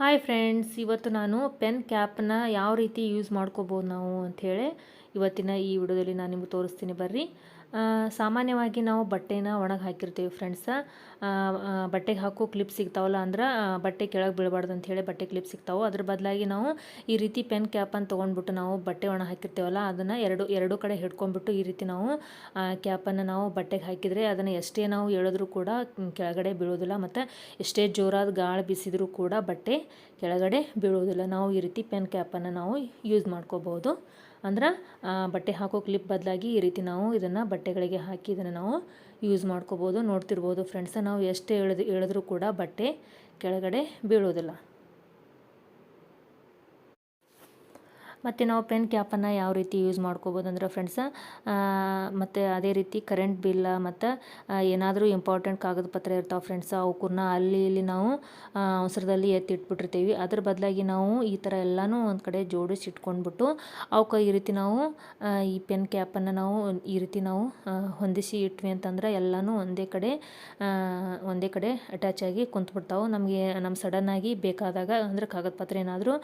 Hi friends ಇವತ್ತು ನಾನು pen ಕ್ಯಾಪನ್ನ ಯಾವ ರೀತಿ ಯೂಸ್ ಮಾಡ್ಕೋಬೋದು ನಾವು ಅಂಥೇಳಿ ಇವತ್ತಿನ ಈ ವಿಡಿಯೋದಲ್ಲಿ ನಾನು ನಿಮ್ಗೆ ತೋರಿಸ್ತೀನಿ ಬರ್ರಿ. ಸಾಮಾನ್ಯವಾಗಿ ನಾವು ಬಟ್ಟೆನ ಒಣಗಿ ಹಾಕಿರ್ತೀವಿ ಫ್ರೆಂಡ್ಸ ಬಟ್ಟೆಗೆ ಹಾಕೋ ಕ್ಲಿಪ್ ಸಿಗ್ತಾವಲ್ಲ ಅಂದ್ರೆ ಬಟ್ಟೆ ಕೆಳಗೆ ಬೀಳಬಾರ್ದು ಹೇಳಿ ಬಟ್ಟೆ ಕ್ಲಿಪ್ ಸಿಗ್ತಾವೆ. ಅದ್ರ ಬದಲಾಗಿ ನಾವು ಈ ರೀತಿ ಪೆನ್ ಕ್ಯಾಪನ್ನು ತೊಗೊಂಡ್ಬಿಟ್ಟು ನಾವು ಬಟ್ಟೆ ಒಣ ಹಾಕಿರ್ತೀವಲ್ಲ, ಅದನ್ನು ಎರಡು ಎರಡು ಕಡೆ ಹಿಡ್ಕೊಂಡ್ಬಿಟ್ಟು ಈ ರೀತಿ ನಾವು ಕ್ಯಾಪನ್ನು ನಾವು ಬಟ್ಟೆಗೆ ಹಾಕಿದರೆ ಅದನ್ನು ಎಷ್ಟೇ ನಾವು ಎಳೆದ್ರೂ ಕೂಡ ಕೆಳಗಡೆ ಬೀಳೋದಿಲ್ಲ, ಮತ್ತು ಎಷ್ಟೇ ಜೋರಾದ ಗಾಳಿ ಬೀಸಿದರೂ ಕೂಡ ಬಟ್ಟೆ ಕೆಳಗಡೆ ಬೀಳೋದಿಲ್ಲ. ನಾವು ಈ ರೀತಿ ಪೆನ್ ಕ್ಯಾಪನ್ನು ನಾವು ಯೂಸ್ ಮಾಡ್ಕೋಬೋದು. ಅಂದ್ರೆ ಬಟ್ಟೆ ಹಾಕೋ ಕ್ಲಿಪ್ ಬದಲಾಗಿ ಈ ರೀತಿ ನಾವು ಇದನ್ನು ಬಟ್ಟೆಗಳಿಗೆ ಹಾಕಿ ಇದನ್ನು ನಾವು ಯೂಸ್ ಮಾಡ್ಕೋಬೋದು, ನೋಡ್ತಿರ್ಬೋದು. ಫ್ರೆಂಡ್ಸ ನಾವು ಎಷ್ಟೇ ಎಳೆದು ಎಳೆದ್ರೂ ಕೂಡ ಬಟ್ಟೆ ಕೆಳಗಡೆ ಬೀಳೋದಿಲ್ಲ. ಮತ್ತು ನಾವು ಪೆನ್ ಕ್ಯಾಪನ್ನು ಯಾವ ರೀತಿ ಯೂಸ್ ಮಾಡ್ಕೋಬೋದು ಅಂದ್ರೆ ಫ್ರೆಂಡ್ಸ ಮತ್ತು ಅದೇ ರೀತಿ ಕರೆಂಟ್ ಬಿಲ್ಲ ಮತ್ತು ಏನಾದರೂ ಇಂಪಾರ್ಟೆಂಟ್ ಕಾಗದ ಪತ್ರ ಇರ್ತಾವೆ ಫ್ರೆಂಡ್ಸ್ ಅವಕ್ಕನ್ನ ಅಲ್ಲಿ ಇಲ್ಲಿ ನಾವು ಅವಸರದಲ್ಲಿ ಎತ್ತಿಟ್ಬಿಟ್ಟಿರ್ತೀವಿ. ಅದ್ರ ಬದಲಾಗಿ ನಾವು ಈ ಥರ ಎಲ್ಲನೂ ಒಂದು ಕಡೆ ಜೋಡಿಸಿ ಇಟ್ಕೊಂಡ್ಬಿಟ್ಟು ಅವಕ್ಕೆ ಈ ರೀತಿ ನಾವು ಈ ಪೆನ್ ಕ್ಯಾಪನ್ನು ನಾವು ಈ ರೀತಿ ನಾವು ಹೊಂದಿಸಿ ಇಟ್ವಿ ಅಂತಂದ್ರೆ ಎಲ್ಲನೂ ಒಂದೇ ಕಡೆ ಒಂದೇ ಕಡೆ ಅಟ್ಯಾಚ್ ಆಗಿ ಕುಂತ್ಬಿಡ್ತಾವೆ. ನಮಗೆ ನಮ್ಮ ಸಡನ್ನಾಗಿ ಬೇಕಾದಾಗ ಅಂದರೆ ಕಾಗದ ಪತ್ರ ಏನಾದರೂ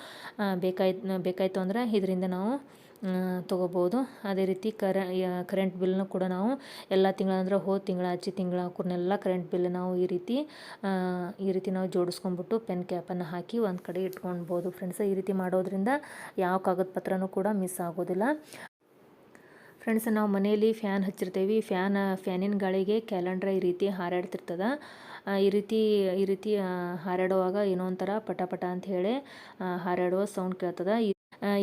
ಬೇಕಾಯ್ತು ಬೇಕಾಯಿತು ಅಂದ್ರೆ ಇದರಿಂದ ನಾವು ತೊಗೋಬೋದು. ಅದೇ ರೀತಿ ಕರ ಕರೆಂಟ್ ಬಿಲ್ನು ಕೂಡ ನಾವು ಎಲ್ಲ ತಿಂಗಳ ಅಂದರೆ ಹೋದ ತಿಂಗಳ ಹಚ್ಚಿ ತಿಂಗಳ ಅವ್ರನ್ನೆಲ್ಲ ಕರೆಂಟ್ ಬಿಲ್ ನಾವು ಈ ರೀತಿ ಈ ರೀತಿ ನಾವು ಜೋಡಿಸ್ಕೊಂಬಿಟ್ಟು ಪೆನ್ ಕ್ಯಾಪನ್ನು ಹಾಕಿ ಒಂದು ಕಡೆ ಇಟ್ಕೊಳ್ಬೋದು ಫ್ರೆಂಡ್ಸ್ ಈ ರೀತಿ ಮಾಡೋದ್ರಿಂದ ಯಾವ ಕಾಗದ ಪತ್ರನೂ ಕೂಡ ಮಿಸ್ ಆಗೋದಿಲ್ಲ. ಫ್ರೆಂಡ್ಸ್ ನಾವು ಮನೆಯಲ್ಲಿ ಫ್ಯಾನ್ ಹಚ್ಚಿರ್ತೀವಿ. ಫ್ಯಾನ್ ಫ್ಯಾನಿನ ಗಾಳಿಗೆ ಕ್ಯಾಲೆಂಡ್ರ ಈ ರೀತಿ ಹಾರಾಡ್ತಿರ್ತದೆ. ಈ ರೀತಿ ಈ ರೀತಿ ಹಾರಾಡುವಾಗ ಏನೋ ಒಂಥರ ಪಟ ಪಟ ಅಂತ ಹೇಳಿ ಹಾರಾಡುವ ಸೌಂಡ್ ಕೇಳ್ತದೆ.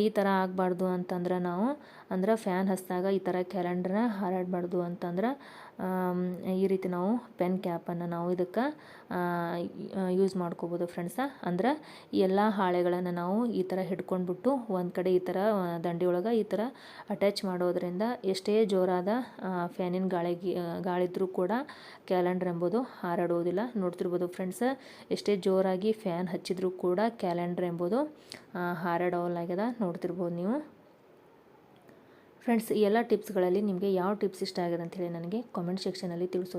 ಈ ಥರ ಆಗಬಾರ್ದು ಅಂತಂದ್ರೆ ನಾವು, ಅಂದ್ರೆ ಫ್ಯಾನ್ ಹಚ್ಚಿದಾಗ ಈ ಥರ ಕ್ಯಾಲೆಂಡ್ರನ್ನ ಹಾರಾಡಬಾರ್ದು ಅಂತಂದ್ರೆ ಈ ರೀತಿ ನಾವು ಪೆನ್ ಕ್ಯಾಪನ್ನು ನಾವು ಇದಕ್ಕೆ ಯೂಸ್ ಮಾಡ್ಕೋಬೋದು ಫ್ರೆಂಡ್ಸ ಅಂದ್ರೆ ಎಲ್ಲ ಹಾಳೆಗಳನ್ನು ನಾವು ಈ ಥರ ಹಿಡ್ಕೊಂಡ್ಬಿಟ್ಟು ಒಂದು ಕಡೆ ಈ ಥರ ದಂಡಿಯೊಳಗೆ ಈ ಥರ ಅಟ್ಯಾಚ್ ಮಾಡೋದ್ರಿಂದ ಎಷ್ಟೇ ಜೋರಾದ ಫ್ಯಾನಿನ ಗಾಳಿಗೆ ಗಾಳಿದ್ರೂ ಕೂಡ ಕ್ಯಾಲೆಂಡರ್ ಎಂಬುದು ಹಾರಾಡೋದಿಲ್ಲ. ನೋಡ್ತಿರ್ಬೋದು ಫ್ರೆಂಡ್ಸ ಎಷ್ಟೇ ಜೋರಾಗಿ ಫ್ಯಾನ್ ಹಚ್ಚಿದ್ರೂ ಕೂಡ ಕ್ಯಾಲೆಂಡರ್ ಎಂಬುದು ಹಾರಾಡೋಲಾಗ್ಯದ ನೋಡ್ತಿರ್ಬೋದು ನೀವು. ಫ್ರೆಂಡ್ಸ್ ಈ ಎಲ್ಲ ಟಿಪ್ಸ್ಗಳಲ್ಲಿ ನಿಮಗೆ ಯಾವ ಟಿಪ್ಸ್ ಇಷ್ಟ ಆಗಿದೆ ಅಂತ ಹೇಳಿ ನನಗೆ ಕಾಮೆಂಟ್ ಸೆಕ್ಷನಲ್ಲಿ ತಿಳಿಸೋ.